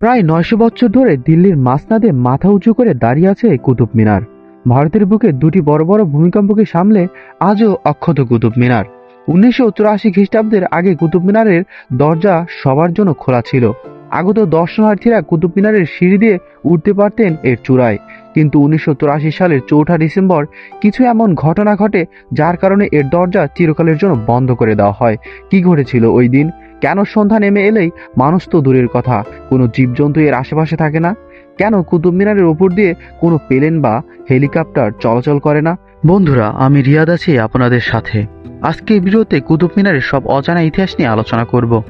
প্রায় নয়শো বছর ধরে দিল্লির মাসনাদে মাথা উঁচু করে দাঁড়িয়ে আছে এই কুতুব মিনার। ভারতের বুকে দুটি বড় বড় ভূমিকম্পকে সামলে আজও অক্ষত কুতুব মিনার। উনিশশো চুরাশি খ্রিস্টাব্দের আগে কুতুব মিনারের দরজা সবার জন্য খোলা ছিল। আগত দর্শনার্থীরা কুতুব মিনারের সিঁড়ি দিয়ে উঠতে পারতেন এর চূড়ায়। কিন্তু উনিশশো চুরাশি সালের চৌঠা ডিসেম্বর কিছু এমন ঘটনা ঘটে যার কারণে এর দরজা চিরকালের জন্য বন্ধ করে দেওয়া হয়। কি ঘটেছিল ওই দিন? কেন সন্ধ্যা নেমে এলেই? মানুষ তো দূরের কথা। কোনো জীবজন্তু এর আশেপাশে থাকে না। কেন কুতুব মিনারের ওপর দিয়ে কোনো প্লেন বা হেলিকপ্টার চলাচল করে না? বন্ধুরা, আমি রিয়াদ আছি আপনাদের সাথে। আজকে ভিডিওতে কুতুব মিনারের সব অজানা ইতিহাস নিয়ে আলোচনা করব।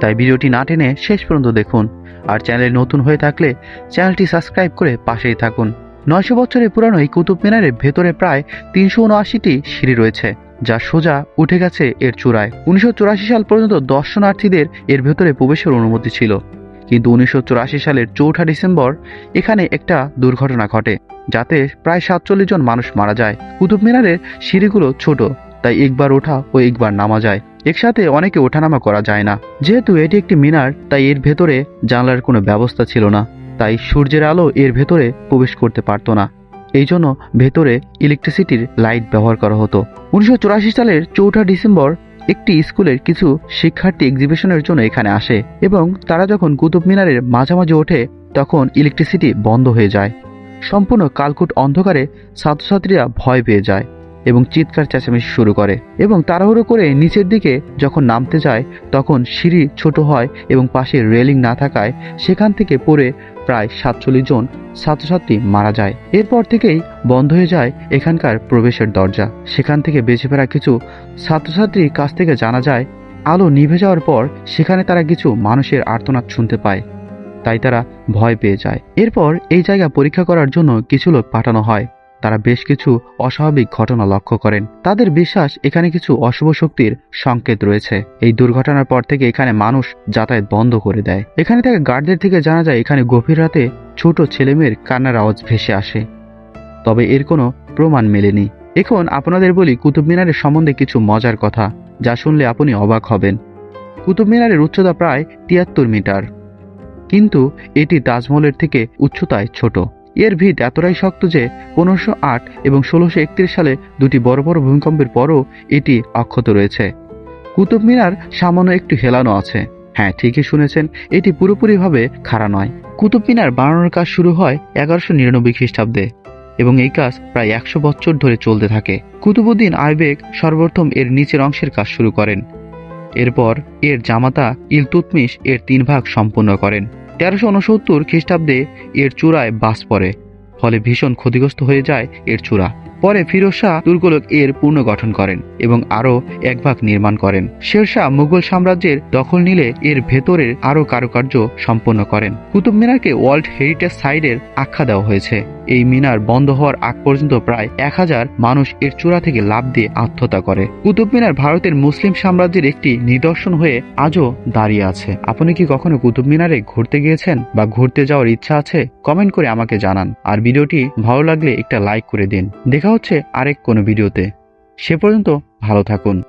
তাই ভিডিওটি না টেনে শেষ পর্যন্ত দেখুন। আর চ্যানেলে নতুন হয়ে থাকলে চ্যানেলটি সাবস্ক্রাইব করে পাশেই থাকুন। নয়শো বছরের পুরানো এই কুতুব মিনারের ভেতরে প্রায় তিনশো উনআশিটি সিঁড়ি রয়েছে। যা সোজা উঠে গেছে এর চূড়ায়। উনিশশো চুরাশি সাল পর্যন্ত দর্শনার্থীদের এর ভেতরে প্রবেশের অনুমতি ছিল। কিন্তু উনিশশো চুরাশি সালের চৌঠা ডিসেম্বর এখানে একটা দুর্ঘটনা ঘটে, যাতে প্রায় সাতচল্লিশ জন মানুষ মারা যায়। কুতুব মিনারের সিঁড়িগুলো ছোট, তাই একবার ওঠা ও একবার নামা যায়। একসাথে অনেকে ওঠানামা করা যায় না। যেহেতু এটি একটি মিনার, তাই এর ভেতরে জানলার কোনো ব্যবস্থা ছিল না, তাই সূর্যের আলো এর ভেতরে প্রবেশ করতে পারতো না। এই জন্য ভেতরে ইলেকট্রিসিটির লাইট ব্যবহার করা হতো। উনিশশো চুরাশি সালের চৌঠা ডিসেম্বর একটি স্কুলের কিছু শিক্ষার্থী এক্সিবিশনের জন্য এখানে আসে এবং তারা যখন কুতুব মিনারের মাঝামাঝি ওঠে, তখন ইলেকট্রিসিটি বন্ধ হয়ে যায়। সম্পূর্ণ কালকুট অন্ধকারে ছাত্রছাত্রীরা ভয় পেয়ে যায়। এবং চিৎকার চেঁচামেচি শুরু করে এবং তাড়াহুড়ো করে নিচের দিকে যখন নামতে যায়, তখন সিঁড়ি ছোট হয় এবং পাশে রেলিং না থাকায় সেখান থেকে পড়ে প্রায় সাতচল্লিশ জন ছাত্রছাত্রী মারা যায়। এরপর থেকেই বন্ধ হয়ে যায় এখানকার প্রবেশের দরজা। সেখান থেকে বেঁচে ফেরা কিছু ছাত্রছাত্রীর কাছ থেকে জানা যায়, আলো নিভে যাওয়ার পর সেখানে তারা কিছু মানুষের আর্তনাদ শুনতে পায়। তাই তারা ভয় পেয়ে যায়। এরপর এই জায়গা পরীক্ষা করার জন্য কিছু লোক পাঠানো হয়। তারা বেশ কিছু অস্বাভাবিক ঘটনা লক্ষ্য করেন। তাদের বিশ্বাস এখানে কিছু অশুভ শক্তির সংকেত রয়েছে। এই দুর্ঘটনার পর থেকে এখানে মানুষ যাতায়াত বন্ধ করে দেয়। এখানে থাকা গার্ডদের থেকে জানা যায়, এখানে গভীর রাতে ছোট ছেলেমেয়ের কান্নার আওয়াজ ভেসে আসে। তবে এর কোনো প্রমাণ মেলেনি। এখন আপনাদের বলি, কুতুব মিনারের সম্বন্ধে কিছু মজার কথা, যা শুনলে আপনি অবাক হবেন। কুতুব মিনারের উচ্চতা প্রায় তিয়াত্তর মিটার। কিন্তু এটি তাজমহলের থেকে উচ্চতায় ছোট। এর ভিত এতটাই শক্ত যে পনেরোশো আট এবং ষোলোশো একত্রিশ সালে দুটি বড় বড় ভূমিকম্পের পরও এটি অক্ষত রয়েছে। কুতুব মিনার সামান্য একটু হেলানো আছে। হ্যাঁ ঠিকই শুনেছেন, এটি পুরোপুরিভাবে খাড়া নয়। কুতুব মিনার বানানোর কাজ শুরু হয় এগারোশো নিরানব্বই খ্রিস্টাব্দে এবং এই কাজ প্রায় একশো বছর ধরে চলতে থাকে। কুতুবুদ্দিন আইবেক সর্বপ্রথম এর নিচের অংশের কাজ শুরু করেন। এরপর এর জামাতা ইলতুতমিশ এর তিন ভাগ সম্পূর্ণ করেন। তেরোশো উনসত্তর খ্রিস্টাব্দে এর চূড়ায় বাস পড়ে। ফলে ভীষণ ক্ষতিগ্রস্ত হয়ে যায় এর চূড়া। পরে ফিরোজ শাহ তুর্কলোক এর পুনর্গঠন করেন এবং আরও এক ভাগ নির্মাণ করেন। শেরশাহ মুঘল সাম্রাজ্যের দখল নিলে এর ভেতরের আরও কারুকার্য সম্পন্ন করেন। কুতুব মিনারকে ওয়ার্ল্ড হেরিটেজ সাইডের আখ্যা দেওয়া হয়েছে। এই মিনার বন্ধ হওয়ার আগ পর্যন্ত প্রায় এক হাজার মানুষ এর চূড়া থেকে লাভ দিয়ে আত্মহত্যা করে। কুতুব মিনার ভারতের মুসলিম সাম্রাজ্যের একটি নিদর্শন হয়ে আজও দাঁড়িয়ে আছে। আপনি কি কখনো কুতুব মিনারে ঘুরতে গিয়েছেন বা ঘুরতে যাওয়ার ইচ্ছা আছে? কমেন্ট করে আমাকে জানান। আর ভিডিওটি ভালো লাগলে একটা লাইক করে দিন। দেখা হচ্ছে আরেক কোনো ভিডিওতে। সে পর্যন্ত ভালো থাকুন।